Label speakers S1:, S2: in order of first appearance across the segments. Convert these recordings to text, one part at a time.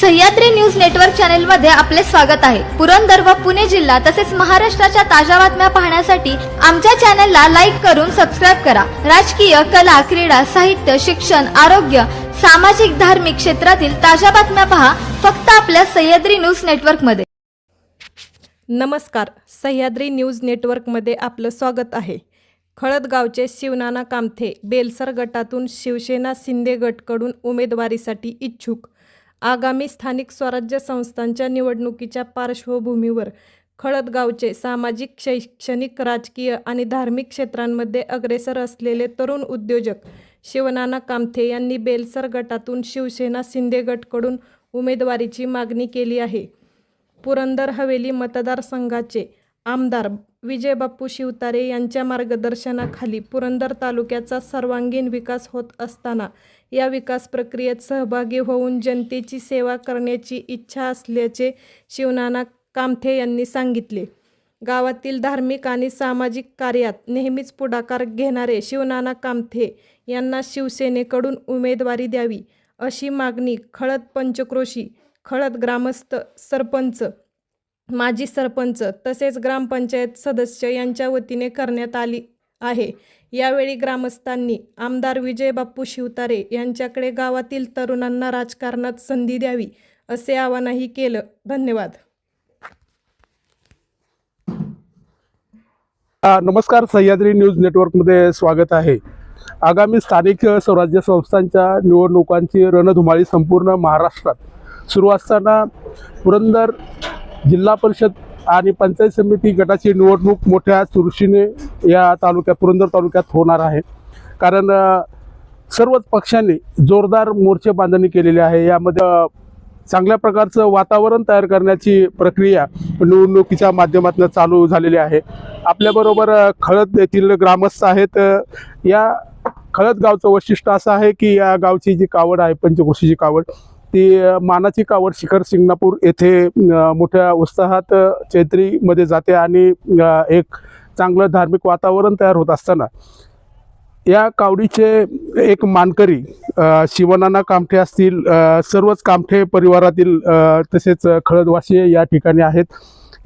S1: Sahyadri news network चॅनलमध्ये आपले स्वागत आहे. पुरंदर व पुणे जिल्हा तसेच महाराष्ट्राच्या ताज्या बातम्या पाहण्यासाठी आमच्या चॅनलला लाईक करून सबस्क्राईब करा. राजकीय कला क्रीडा साहित्य शिक्षण आरोग्य सामाजिक धार्मिक क्षेत्रातील ताज्या बातम्या पहा फक्त आपल्या सह्याद्री न्यूज नेटवर्कमध्ये
S2: नमस्कार. सह्याद्री न्यूज नेटवर्कमध्ये आपलं स्वागत आहे. खळदगावचे शिवनाना कामथे बेलसर गटातून शिवसेना शिंदे गटकडून उमेदवारीसाठी इच्छुक आगामी स्थानिक स्वराज्य संस्थांच्या निवडणुकीच्या पार्श्वभूमीवर खळदगावचे सामाजिक शैक्षणिक राजकीय आणि धार्मिक क्षेत्रांमध्ये अग्रेसर असलेले तरुण उद्योजक शिवनाना कामथे यांनी बेलसर गटातून शिवसेना शिंदे गटकडून उमेदवारीची मागणी केली आहे. पुरंदर हवेली मतदारसंघाचे आमदार विजयबापू शिवतारे यांच्या मार्गदर्शनाखाली पुरंदर तालुक्याचा सर्वांगीण विकास होत असताना या विकास प्रक्रियेत सहभागी होऊन जनतेची सेवा करण्याची इच्छा असल्याचे शिवनाना कामथे यांनी सांगितले. गावातील धार्मिक आणि सामाजिक कार्यात नेहमीच पुढाकार घेणारे शिवनाना कामथे यांना शिवसेनेकडून उमेदवारी द्यावी अशी मागणी खळद पंचक्रोशी खळद ग्रामस्थ सरपंच माजी सरपंच तसेच ग्रामपंचायत सदस्य यांच्या वतीने करण्यात आली आहे. यावेळी ग्रामस्थांनी आमदार विजयबापू शिवतारे यांच्याकडे गावातील तरुणांना राजकारणात संधी द्यावी असे आवाहनही केलं. धन्यवाद.
S3: नमस्कार सह्याद्री न्यूज नेटवर्कमध्ये स्वागत आहे. आगामी स्थानिक स्वराज्य संस्थांच्या निवडणुकांची रणधुमाळी संपूर्ण महाराष्ट्रात सुरू असताना पुरंदर जिल्हा परिषद आणि पंचायत समिती गटाची निवडणूक मोठ्या चुरशीने या तालुक्यात पुरंदर तालुक्यात होणार आहे. कारण सर्वच पक्षांनी जोरदार मोर्चे बांधणी केलेली आहे. यामध्ये चांगल्या प्रकारचं वातावरण तयार करण्याची प्रक्रिया निवडणुकीच्या माध्यमातून चालू झालेली आहे. आपल्याबरोबर खळद येथील ग्रामस्थ आहेत. या खळद गावचं वैशिष्ट्य असं आहे की या गावची जी कावड आहे पंचकृषीची कावड ती मानाची कावड शिखर सिंगणापूर येथे मोठ्या उत्साहात चैत्रीमध्ये जाते आणि एक चांगलं धार्मिक वातावरण तयार होत असताना या कावडीचे एक मानकरी शिवनाना कामठे असतील सर्वच कामठे परिवारातील तसेच खळदवासी या ठिकाणी आहेत.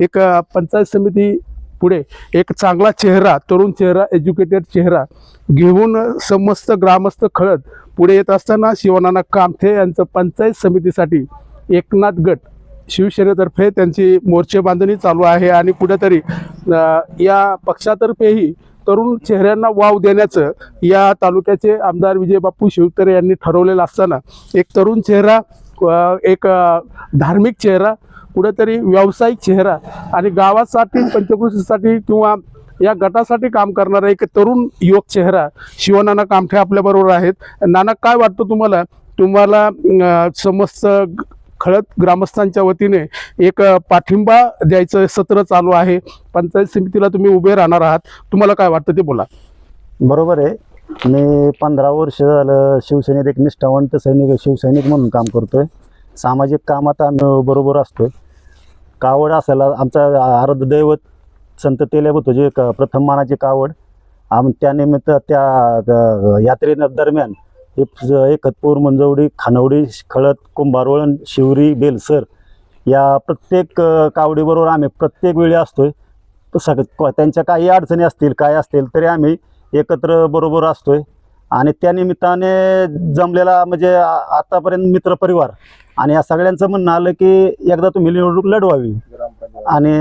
S3: एक पंचायत समिती पुढे एक चांगला चेहरा तरुण चेहरा एज्युकेटेड चेहरा घेऊन समस्त ग्रामस्थ खळद पुढे येत असताना शिवनाना कामथे यांचं पंचायत समितीसाठी एकनाथ गट शिवसेनेतर्फे त्यांची मोर्चे बांधणी चालू आहे आणि कुठेतरी या पक्षातर्फेही तरुण चेहऱ्यांना वाव देण्याचं या तालुक्याचे आमदार विजयबापू शिवतरे यांनी ठरवलेलं असताना एक तरुण चेहरा एक धार्मिक चेहरा कुठेतरी व्यावसायिक चेहरा आणि गावासाठी पंचकृषीसाठी किंवा या गटासाठी काम करणारा एक तरुण युवक चेहरा शिवनाना कामठे आपल्याबरोबर आहेत. नाना काय वाटतं तुम्हाला? तुम्हाला समस्त खळत खळद ग्रामस्थांच्या वतीने एक पाठिंबा द्यायचं सत्र चालू आहे. पंचायत समितीला तुम्ही उभे राहणार आहात. तुम्हाला काय वाटतं ते बोला.
S4: बरोबर आहे. मी पंधरा वर्ष झालं शिवसेनेत एक निष्ठावंत सैनिक शिवसैनिक म्हणून काम करतोय. सामाजिक कामात आम्ही बरोबर असतोय. कावड असायला आमचा आराध्य दैवत संत तेल्याबतोजी एक प्रथम मानाची कावड. आम त्यानिमित्त त्या द- दरम्यान एकतपूर मंजवडी खानवडी खळद कुंभारवळण शिवरी बेलसर या प्रत्येक कावडीबरोबर आम्ही प्रत्येक वेळी असतोय. सग त्यांच्या काही अडचणी असतील काय असतील तरी आम्ही एकत्र बरोबर असतोय. आणि त्यानिमित्ताने जमलेला म्हणजे आतापर्यंत मित्रपरिवार. आणि या सगळ्यांचं म्हणणं आलं की एकदा तुम्ही निवडणूक लढवावी. आणि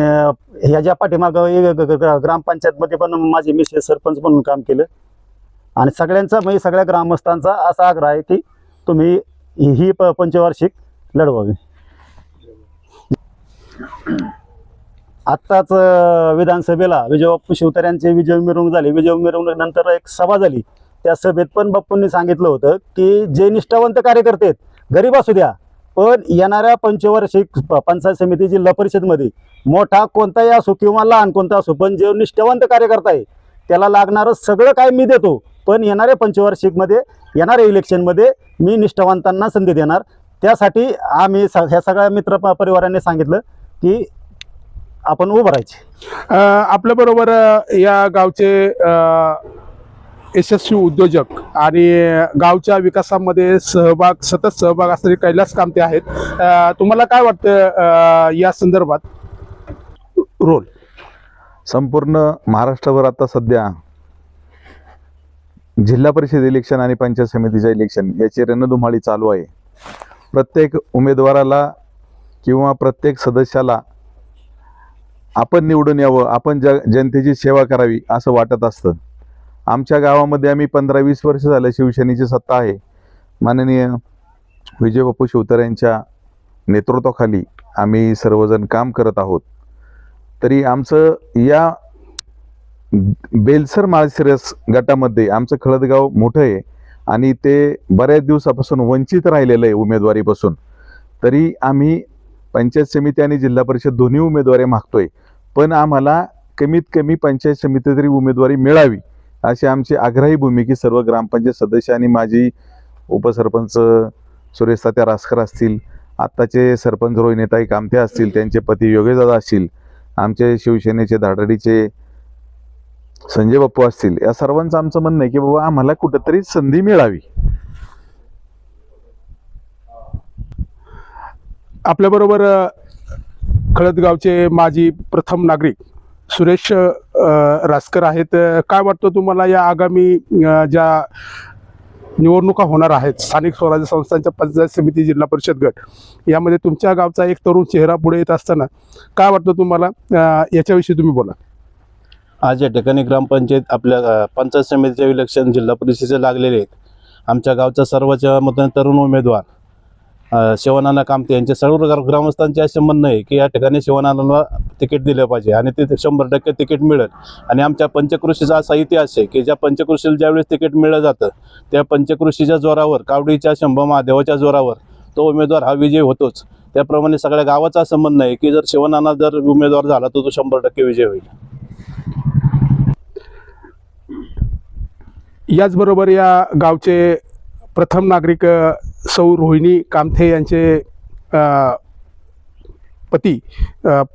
S4: ह्याच्या पाठीमागं ग्रामपंचायतमध्ये पण माझे मिसेस सरपंच म्हणून काम केलं. आणि सगळ्यांचा म्हणजे सगळ्या ग्रामस्थांचा असा आग्रह आहे की तुम्ही ही प पंचवार्षिक लढवावी. आत्ताच विधानसभेला विजयबापू शिवतारे शिवतऱ्यांचे विजय मिरवणूक झाली. विजय मिरवणुकीनंतर एक सभा झाली. त्या सभेत पण बाप्पूंनी सांगितलं होतं की जे निष्ठावंत कार्यकर्ते आहेत गरीब असू द्या पण येणाऱ्या पंचवार्षिक प- पंचायत समिती जिल्हा परिषदमध्ये मोठा कोणताही असो किंवा लहान कोणता असो पण जे निष्ठावंत कार्यकर्ता आहे त्याला लागणारं सगळं काय मी देतो. पण येणाऱ्या पंचवार्षिकमध्ये येणाऱ्या इलेक्शनमध्ये मी निष्ठावंतांना संधी देणार. त्यासाठी आम्ही स ह्या सगळ्या मित्र प- परिवारांनी सांगितलं की आपण उभं राहायचे.
S3: आपल्याबरोबर या गावचे यशस्वी उद्योजक आणि गावच्या विकासामध्ये सहभाग सतत सहभाग असणारे कैलास कामते आहेत. तुम्हाला काय वाटतं या संदर्भात? रोल.
S5: संपूर्ण महाराष्ट्रभर आता सध्या जिल्हा परिषद इलेक्शन आणि पंचायत समितीचे इलेक्शन याची रणधुमाळी चालू आहे. प्रत्येक उमेदवाराला किंवा प्रत्येक सदस्याला आपण निवडून यावं आपण ज जनतेची सेवा करावी असं वाटत असतं. आमच्या गावामध्ये आम्ही पंधरा वीस वर्ष झालं शिवसेनेची सत्ता आहे. माननीय विजय बापू शिवतर यांच्या नेतृत्वाखाली आम्ही सर्वजण काम करत आहोत. तरी आमचं या बेलसर माळशिरस गटामध्ये आमचं खळदगाव मोठं आहे आणि ते बऱ्याच दिवसापासून वंचित राहिलेलं आहे उमेदवारीपासून. तरी आम्ही पंचायत समिती आणि जिल्हा परिषद दोन्ही उमेदवारी मागतोय. पण आम्हाला कमीत कमी पंचायत समिती तरी उमेदवारी मिळावी. अशी आमची आग्रही भूमिकी सर्व ग्रामपंचायत सदस्य आणि माजी उपसरपंच सुरेश तात्या रासकर असतील आत्ताचे सरपंच रोहिणीताई कामते असतील त्यांचे पती योगेशदादा असतील आमचे शिवसेनेचे धाडडीचे संजय बाप्पू असतील या सर्वांचं आमचं म्हणणं आहे की बाबा आम्हाला कुठंतरी संधी मिळावी.
S3: आपल्याबरोबर खळदगावचे माजी प्रथम नागरिक सुरेश रासकर आहेत. काय वाटतं तुम्हाला या आगामी ज्या निवडणुका होणार आहेत स्थानिक स्वराज्य संस्थांच्या पंचायत समिती जिल्हा परिषद गट यामध्ये तुमच्या गावचा एक तरुण चेहरा पुढे येत असताना काय वाटतं तुम्हाला? याच्याविषयी तुम्ही बोला.
S6: आज या ठिकाणी ग्रामपंचायत आपल्या पंचायत समितीचे इलेक्शन जिल्हा परिषदेचे लागलेले आहेत. आमच्या गावचा सर्वच्या मतदान तरुण उमेदवार. शिवनाना कामते यांचे सर्व ग्रामस्थांचे असे म्हणणं आहे की या ठिकाणी शिवनानाला तिकीट दिलं पाहिजे आणि ते शंभर टक्के तिकीट मिळेल. आणि आमच्या पंचकृषीचा असा इतिहास आहे की ज्या पंचकृषीला ज्यावेळेस तिकीट मिळलं जातं त्या पंचकृषीच्या जोरावर कावडीच्या शंभर महादेवाच्या जोरावर तो उमेदवार हा विजय होतोच. त्याप्रमाणे सगळ्या गावाचा असं म्हणणं आहे की जर शिवनाना जर उमेदवार झाला तर तो शंभर टक्के विजय होईल.
S3: याचबरोबर या गावचे प्रथम नागरिक सौ रोहिणी कामथे यांचे पती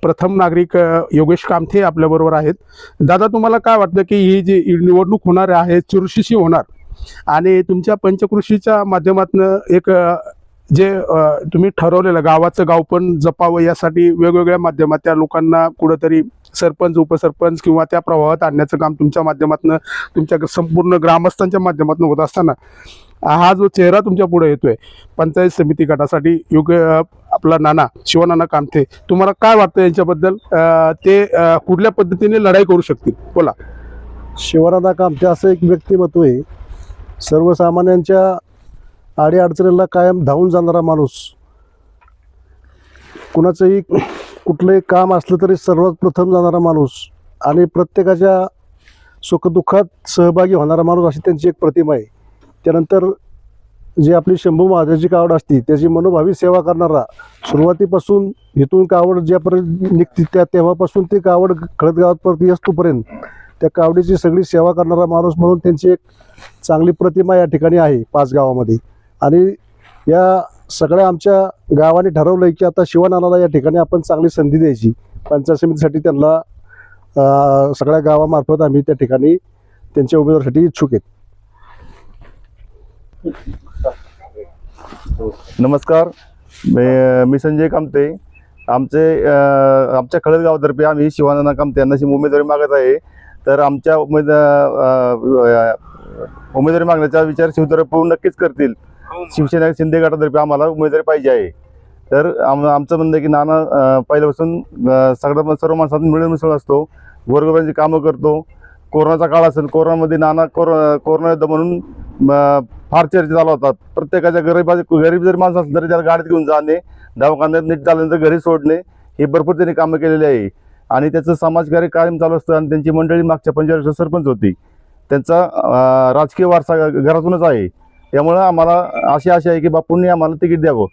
S3: प्रथम नागरिक योगेश कामथे आपल्याबरोबर आहेत. दादा तुम्हाला काय वाटतं की ही जी निवडणूक होणार आहे चुरशीशी होणार आणि तुमच्या पंचकृषीच्या माध्यमातून एक जे तुम्ही ठरवलेलं गावाचं गाव पण जपावं यासाठी वेगवेगळ्या माध्यमात त्या लोकांना कुठंतरी सरपंच उपसरपंच किंवा त्या प्रवाहात आणण्याचं काम तुमच्या माध्यमातून तुमच्या संपूर्ण ग्रामस्थांच्या माध्यमातून होत असताना हा जो चेहरा तुमच्यापुढे येतोय पंचायत समिती गटासाठी योग्य आपला नाना शिवनाना कामथे तुम्हाला काय वाटतं यांच्याबद्दल? ते कुठल्या पद्धतीने लढाई करू शकतील? बोला.
S7: शिवनाना कामते असं एक व्यक्तिमत्व आहे. सर्वसामान्यांच्या अडीअडचणीला कायम धावून जाणारा माणूस. कुणाचंही कुठलंही काम असलं तरी सर्वात प्रथम जाणारा माणूस आणि प्रत्येकाच्या सुखदुःखात सहभागी होणारा माणूस अशी त्यांची एक प्रतिमा आहे. त्यानंतर जी आपली शंभू महादेवाची कावड असती त्याची मनोभावी सेवा करणारा सुरुवातीपासून इथून कावड ज्यापर्यंत निघते त्या तेव्हापासून ती कावड खळदगावात परत असतोपर्यंत त्या कावडीची सगळी सेवा करणारा माणूस म्हणून त्यांची एक चांगली प्रतिमा या ठिकाणी आहे पाच गावामध्ये आणि या सगळ्या आमच्या गावाने ठरवलं आहे की आता शिवनानाला या ठिकाणी आपण चांगली संधी द्यायची. पंचायत समितीसाठी त्यांना सगळ्या गावामार्फत आम्ही त्या ठिकाणी त्यांच्या उमेदवारासाठी इच्छुक आहेत.
S8: नमस्कार. मी मी संजय कामते. आमचे आमच्या खळद गावातर्फे आम्ही शिवानंद कामते यांना उमेदवारी मागत आहे. तर आमच्या उमेद उमेदवारी मागण्याचा विचार शिवतर्फ नक्कीच करतील. शिवसेना शिंदे गटातर्फे आम्हाला उमेदवारी पाहिजे आहे. तर आम आमचं म्हणणं आहे की नाना पहिल्यापासून सगळ्या सर्व माणसात मिळून मिसळून असतो. गोरगरिबांची कामं करतो. कोरोनाचा काळ असेल कोरोनामध्ये नाना कोरो कोरोना युद्ध म्हणून फार चर्चा झाला होतात प्रत्येकाच्या गरीब गरीब जरी माणसं असलं तरी त्याला गाडीत घेऊन जाणे दवाखान्यात नीट झाल्यानंतर घरी सोडणे हे भरपूर त्यांनी कामं केलेली आहे. आणि त्याचं समाजकार्य कायम चालू असतं आणि त्यांची मंडळी मागच्या पंचवीस सरपंच होती. त्यांचा राजकीय वारसा घरातूनच आहे. त्यामुळं आम्हाला अशी आशा आहे की बापूंनी आम्हाला तिकीट द्यावं.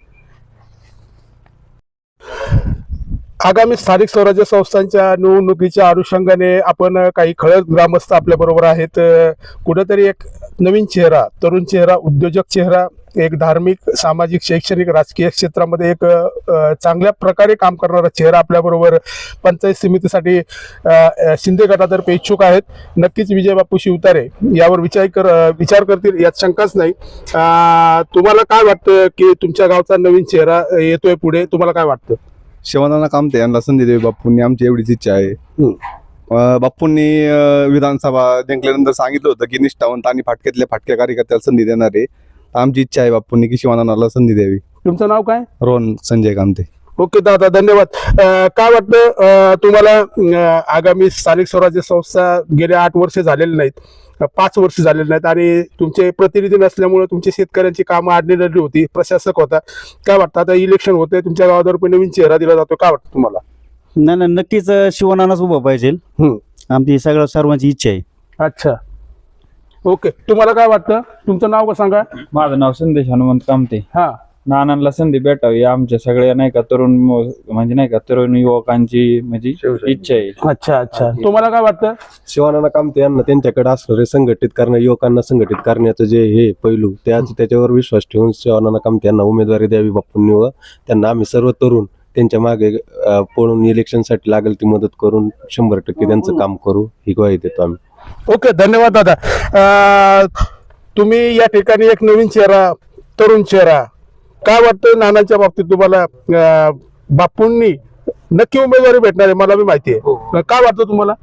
S3: आगामी स्थानिक स्वराज्य संस्थांच्या निवडणुकीच्या अनुषंगाने आपण काही खळद ग्रामस्थ आपल्या बरोबर आहेत. कुठंतरी कुठेतरी एक नवीन चेहरा तरुण चेहरा उद्योजक चेहरा एक धार्मिक सामाजिक शैक्षणिक राजकीय क्षेत्रामध्ये एक चांगल्या प्रकारे काम करणारा चेहरा आपल्याबरोबर पंचायत समितीसाठी शिंदे गटातर्फे इच्छुक आहेत. नक्कीच विजय बापू शिवतारे यावर विचार कर विचार करतील यात शंकाच नाही. तुम्हाला काय वाटतं की तुमच्या गावचा नवीन चेहरा येतोय पुढे? तुम्हाला काय वाटतं?
S9: शिवानाना कामते यांना संधी द्यावी बाप्पूंनी आमची एवढीच इच्छा आहे. अं, बाप्पूंनी अं, विधानसभा जिंकल्यानंतर सांगितलं होतं की निष्ठावंत आणि फाटक्यातल्या फाटक्या कार्यकर्त्याला संधी देणार आहे. आमची इच्छा आहे बाप्पूंनी की शिवानानाला संधी द्यावी.
S3: तुमचं नाव काय?
S9: रोहन संजय कामते
S3: ओके दादा धन्यवाद. अ, काय वाटतं अ, तुम्हाला अ, आगामी स्थानिक स्वराज्य संस्था गेल्या आठ वर्ष झालेली नाहीत. पाच वर्ष झालेली नाहीत आणि तुमचे प्रतिनिधी नसल्यामुळे तुमची शेतकऱ्यांची कामं आडलेली होती प्रशासक होता. काय वाटतं? आता इलेक्शन होते तुमच्या गावातर्फे नवीन चेहरा दिला जातो काय वाटतं तुम्हाला?
S4: नाही नाही नक्कीच शिवनानाच उभं पाहिजे.
S3: हम्म.
S4: आमची सगळ्या सर्वांची इच्छा आहे.
S3: अच्छा. ओके. तुम्हाला काय वाटतं? तुमचं नाव का सांगा.
S10: माझं नाव संदेश हनुमंत कामते.
S3: हा.
S10: नानांना संधी भेटावी आमच्या सगळ्या नाही का तरुण मु- म्हणजे नाही का तरुण युवकांची म्हणजे इच्छा आहे.
S3: अच्छा अच्छा. तुम्हाला काय वाटतं?
S11: शिवानाना कामते यांना त्यांच्याकडे असणारे संघटित करणं युवकांना संघटित करण्याचं जे हे पैलू त्याच त्याच्यावर विश्वास ठेवून शिवानाना कामते यांना उमेदवारी द्यावी बापूंनी व त्यांना आम्ही सर्व तरुण त्यांच्या मागे अं, पळून इलेक्शनसाठी लागेल ती मदत करून शंभर टक्के त्यांचं काम करू ही ग्वाही देतो आम्ही.
S3: ओके धन्यवाद दादा. अं, तुम्ही या ठिकाणी एक नवीन चेहरा तरुण चेहरा काय वाटतं नानांच्या बाबतीत तुम्हाला बापूंनी नक्की उमेदवारी भेटणार आहे मला बी माहिती आहे. काय वाटतं तुम्हाला?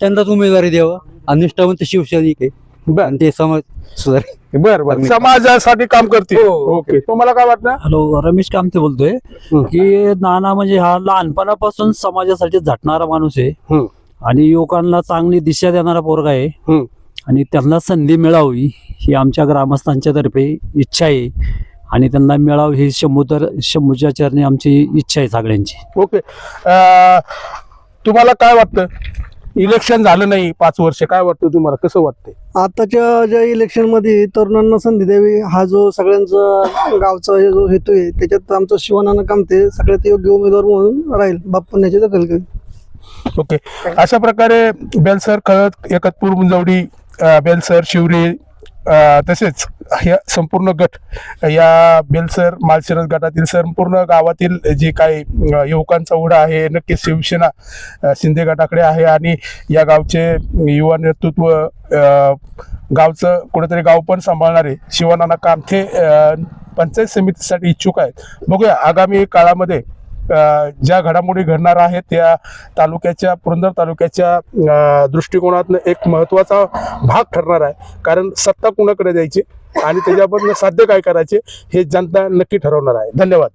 S12: त्यांनाच उमेदवारी द्यावं आणि निष्ठावंत शिवसैनिक आहे.
S3: बर.
S12: ते समाज सुधार
S3: बर बर. समाजासाठी काम करतील. ओके. तुम्हाला काय वाटतं?
S12: हॅलो रमेश कामते बोलतोय. की नाना म्हणजे हा लहानपणापासून समाजासाठी झटणारा माणूस आहे. आणि युवकांना चांगली दिशा देणारा पोरगा आहे. आणि त्यांना संधी मिळावी ही आमच्या ग्रामस्थांच्या तर्फे इच्छा आहे. आणि त्यांना मिळावी ही शंभू तर शंभूच्या चरणी आमची इच्छा आहे सगळ्यांची.
S3: ओके. अं, तुम्हाला काय वाटतं? इलेक्शन झालं नाही पाच वर्ष. काय वाटतं तुम्हाला? कसं वाटतंय?
S7: आताच्या ज्या इलेक्शनमध्ये तरुणांना संधी द्यावी हा जो सगळ्यांचा गावचा हे जो हेतू आहे त्याच्यात आमचं शिवनानं कामते सगळ्यात योग्य उमेदवार म्हणून राहील. बाप्पांची दखल घेईल.
S3: ओके. अशा प्रकारे बेलसर कळत एकतपूर मुंजवडी अ, बेलसर शिवरी अ, तसेच ह्या संपूर्ण गट या बेलसर मालशिरस गटातील संपूर्ण गावातील जे काही युवकांचा ओढा आहे नक्कीच शिवसेना शिंदे गटाकडे आहे आणि या गावचे युवा नेतृत्व गावचं कुठेतरी गाव पण सांभाळणारे शिवानाना कामथे पंचायत समितीसाठी इच्छुक आहेत. बघूया आगामी काळामध्ये ज्या घडामोडी घडणार आहेत त्या तालुक्याच्या पुरंदर तालुक्याच्या दृष्टिकोनातनं एक महत्त्वाचा भाग ठरणार आहे. कारण सत्ता कुणाकडे द्यायची आणि त्याच्याबद्दल साध्य काय करायचे हे जनता नक्की ठरवणार आहे. धन्यवाद.